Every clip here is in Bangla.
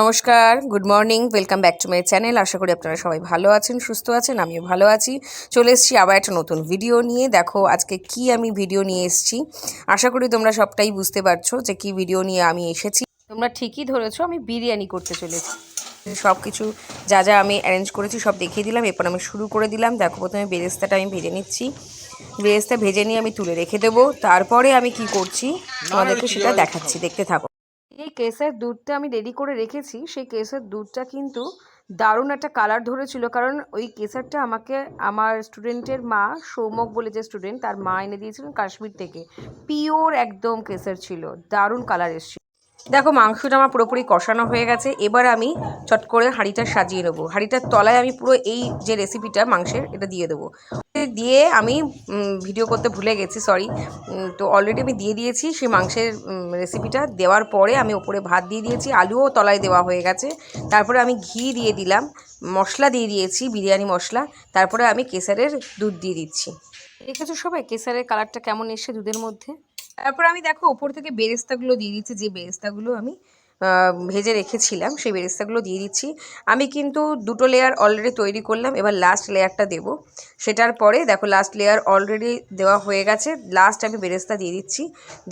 নমস্কার good morning welcome back to my channel. আশা করি আপনারা সবাই ভালো আছেন সুস্থ আছেন আমিও ভালো আছি। চলে এসেছি আবার একটা নতুন ভিডিও নিয়ে। দেখো আজকে কি আমি ভিডিও নিয়ে এসেছি। আশা করি তোমরা সবটাই বুঝতে পারছ যে কি ভিডিও নিয়ে আমি এসেছি। তোমরা ঠিকই ধরেছো আমি বিরিয়ানি করতে চলেছি। সব কিছু যা যা আমি অ্যারেঞ্জ করেছি সব দেখিয়ে দিলাম। এরপর আমি শুরু করে দিলাম। দেখো প্রথমে বেরেস্তাটা আমি ভেজে নিচ্ছি। বেরেস্তা ভেজে নিয়ে আমি তুলে রেখে দেবো। তারপরে আমি কি করছি? তোমাদেরকে সেটা দেখাচ্ছি। দেখতে থাকো। এই কেসের দুধটা আমি রেডি করে রেখেছি, সেই কেসের দুধটা কিন্তু দারুণ একটা কালার ধরেছিল। কারণ ওই কেসারটা আমাকে, আমার স্টুডেন্টের মা সৌমক বলে যে স্টুডেন্ট তার মা এনে দিয়েছিলেন কাশ্মীর থেকে। পিওর একদম কেসার ছিল, দারুণ কালার এসেছিল। দেখো, মাংসটা আমার পুরোপুরি কষানো হয়ে গেছে। এবার আমি চট করে হাঁড়িটা সাজিয়ে নেব। হাঁড়িটার তলায় আমি পুরো এই যে রেসিপিটা মাংসের, এটা দিয়ে দেবো। দিয়ে আমি ভিডিও করতে ভুলে গেছি সরি তো অলরেডি আমি দিয়ে দিয়েছি, সেই মাংসের রেসিপিটা দেওয়ার পরে আমি ওপরে ভাত দিয়ে দিয়েছি, আলুও তলায় দেওয়া হয়ে গেছে। তারপরে আমি ঘি দিয়ে দিলাম, মশলা দিয়ে দিয়েছি, বিরিয়ানি মশলা। তারপরে আমি কেসারের দুধ দিয়ে দিচ্ছি। দেখেছ সবাই, কেসারের কালারটা কেমন এসে দুধের মধ্যে? তারপর আমি দেখো, ওপর থেকে বেরেস্তাগুলো দিয়ে দিচ্ছি, যে বেরেস্তাগুলো আমি ভেজে রেখেছিলাম, সেই বেরেস্তাগুলো দিয়ে দিচ্ছি। আমি কিন্তু দুটো লেয়ার অলরেডি তৈরি করলাম, এবার লাস্ট লেয়ারটা দেবো। সেটার পরে দেখো লাস্ট লেয়ার অলরেডি দেওয়া হয়ে গেছে লাস্ট আমি বেরেস্তা দিয়ে দিচ্ছি।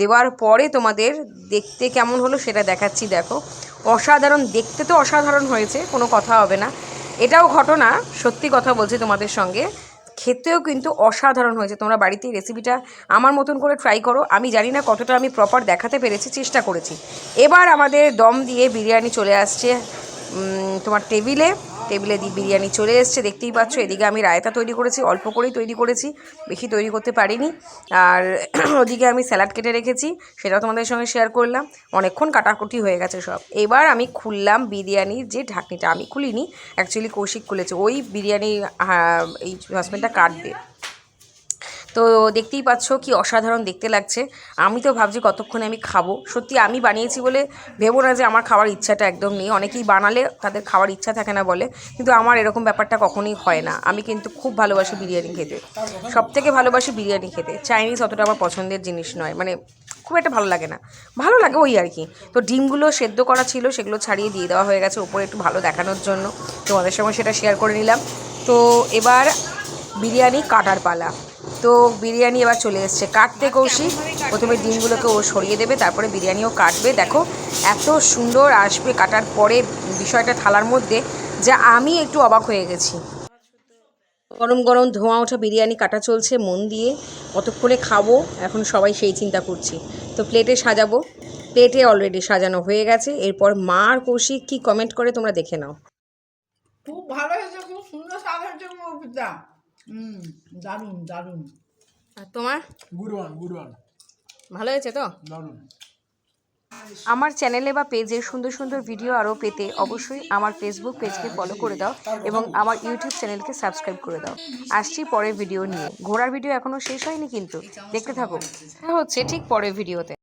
দেওয়ার পরে তোমাদের দেখতে কেমন হলো সেটা দেখাচ্ছি, দেখো। অসাধারণ, দেখতে তো অসাধারণ হয়েছে, কোনো কথা হবে না। এটাও ঘটনা, সত্যি কথা বলছি তোমাদের সঙ্গে। খেতেও কিন্তু অসাধারণ হয়েছে। তোমরা বাড়িতে রেসিপিটা আমার মতন করে ট্রাই করো। আমি জানি না কতটা আমি প্রপার দেখাতে পেরেছি, চেষ্টা করেছি। এবার আমাদের দম দিয়ে বিরিয়ানি চলে আসছে তোমার টেবিলে টেবিলে বিরিয়ানি চলে এসছে, দেখতেই পাচ্ছ। এদিকে আমি রায়তা তৈরি করেছি, অল্প করেই তৈরি করেছি, বেশি তৈরি করতে পারিনি। আর ওদিকে আমি স্যালাড কেটে রেখেছি, সেটাও তোমাদের সঙ্গে শেয়ার করলাম। অনেকক্ষণ কাটাকুটি হয়ে গেছে সব। এবার আমি খুললাম বিরিয়ানির যে ঢাকনিটা, আমি খুলিনি অ্যাকচুয়ালি কৌশিক খুলেছে। ওই বিরিয়ানি এই হাজব্যান্ডটা কাটবে। তো দেখতেই পাচ্ছ কি অসাধারণ দেখতে লাগছে। আমি তো ভাবছি কতক্ষণে আমি খাব। সত্যি আমি বানিয়েছি বলে ভেবো না যে আমার খাওয়ার ইচ্ছাটা একদম নেই। অনেকেই বানালে তাদের খাওয়ার ইচ্ছা থাকে না বলে, কিন্তু আমার এরকম ব্যাপারটা কখনোই হয় না। আমি কিন্তু খুব ভালোবাসি বিরিয়ানি খেতে। সব থেকে ভালোবাসি বিরিয়ানি খেতে। চাইনিজ অতটা আমার পছন্দের জিনিস নয়। মানে খুব একটা ভালো লাগে না। ভালো লাগে ওই আর কি। তো ডিমগুলো সেদ্ধ করা ছিল, সেগুলো ছাড়িয়ে দিয়ে দেওয়া হয়ে গেছে ওপরে একটু ভালো দেখানোর জন্য। তোমাদের সঙ্গে সেটা শেয়ার করে নিলাম। তো এবার বিরিয়ানি কাটার পালা। তো বিরিয়ানি এবার চলে এসছে। কাটতে কৌশিক, প্রথমে ডিমগুলোকে ও সরিয়ে দেবে, তারপরে বিরিয়ানিও কাটবে। দেখো, এত সুন্দর আসবে কাটার পরে বিষয়টা থালার মধ্যে, যা আমি একটু অবাক হয়ে গেছি। গরম গরম ধোঁয়া ওঠা বিরিয়ানি কাটা চলছে, মন দিয়ে। কতক্ষণে খাব? এখন সবাই সেই চিন্তা করছি। তো প্লেটে সাজাবো। প্লেটে অলরেডি সাজানো হয়ে গেছে। এরপর মা আর কৌশিক কী কমেন্ট করে তোমরা দেখে নাও। খুব ভালো হয়েছে, খুব সুন্দর স্বাদ হয়েছে হুম দারুণ দারুণ। আর তোমার? গুড ওয়ান গুড ওয়ান ভালো হয়েছে তো? দারুণ। আমার চ্যানেলে বা পেজে সুন্দর সুন্দর ভিডিও আরও পেতে অবশ্যই আমার ফেসবুক পেজকে ফলো করে দাও এবং আমার ইউটিউব চ্যানেলকে সাবস্ক্রাইব করে দাও। আসছি পরের ভিডিও নিয়ে। ঘোরার ভিডিও এখনও শেষ হয়নি কিন্তু। দেখতে থাকো। দেখা হচ্ছে ঠিক পরের ভিডিওতে